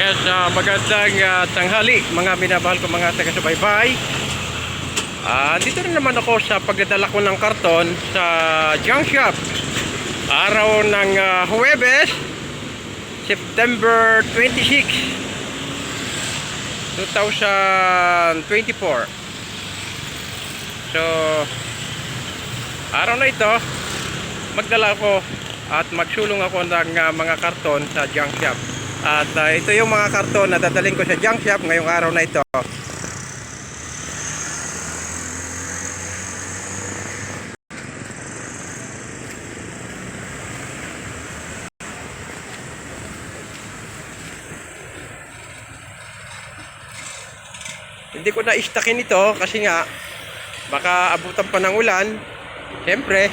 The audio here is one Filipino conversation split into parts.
Yes, ah, magandang ah, tanghali mga minabahal ko mga taga-subaybay. Ah, dito rin naman ako sa pagdadala ko ng karton sa junk shop. Araw ng ah, Huwebes, September 26, 2024. So, araw na ito, magdala ako at magsulong ako ng ah, mga karton sa junk shop. At ah, ito yung mga karton na dadaling ko sa junk shop ngayong araw na ito. Hindi ko na istakin ito kasi nga baka abutan pa ng ulan. Siyempre,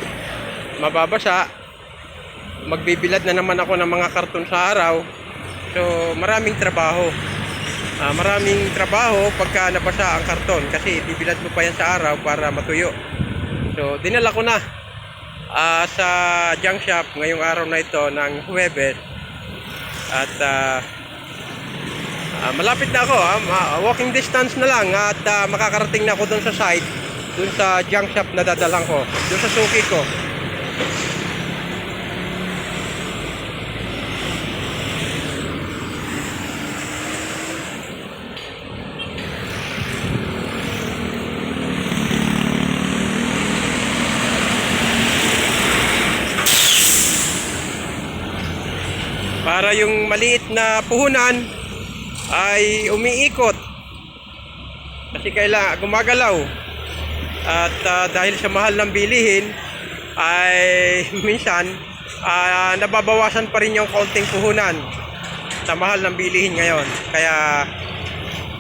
mababasa. Magbibilad na naman ako ng mga karton sa araw. So, maraming trabaho. Ah, maraming trabaho pagka nabasa ang karton kasi bibilad mo pa yan sa araw para matuyo. So, dinala ko na ah, sa junk shop ngayong araw na ito ng Huwebes. At ah, ah, malapit na ako, ma- walking distance na lang at ah, makakarating na ako doon sa site, doon sa junk shop na dadalang ko, doon sa suki ko. Para yung maliit na puhunan ay umiikot. Kasi kailangan gumagalaw. At ah, dahil sa mahal ng bilihin ay minsan ah, nababawasan pa rin yung kaunting puhunan sa mahal ng bilihin ngayon. Kaya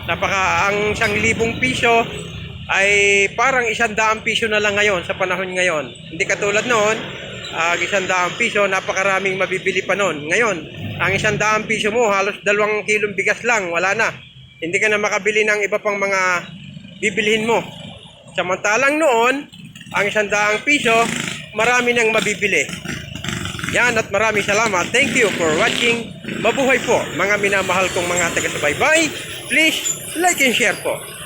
napaka ang isang libong piso ay parang isang daang piso na lang ngayon sa panahon ngayon. Hindi katulad noon ang isang daang piso, napakaraming mabibili pa noon. Ngayon, ang isang daang piso mo, halos dalawang kilong bigas lang, wala na. Hindi ka na makabili ng iba pang mga bibilihin mo. Samantalang noon, ang isang daang piso, marami nang mabibili. Yan at maraming salamat. Thank you for watching. Mabuhay po mga minamahal kong mga taga-subaybay. Please like and share po.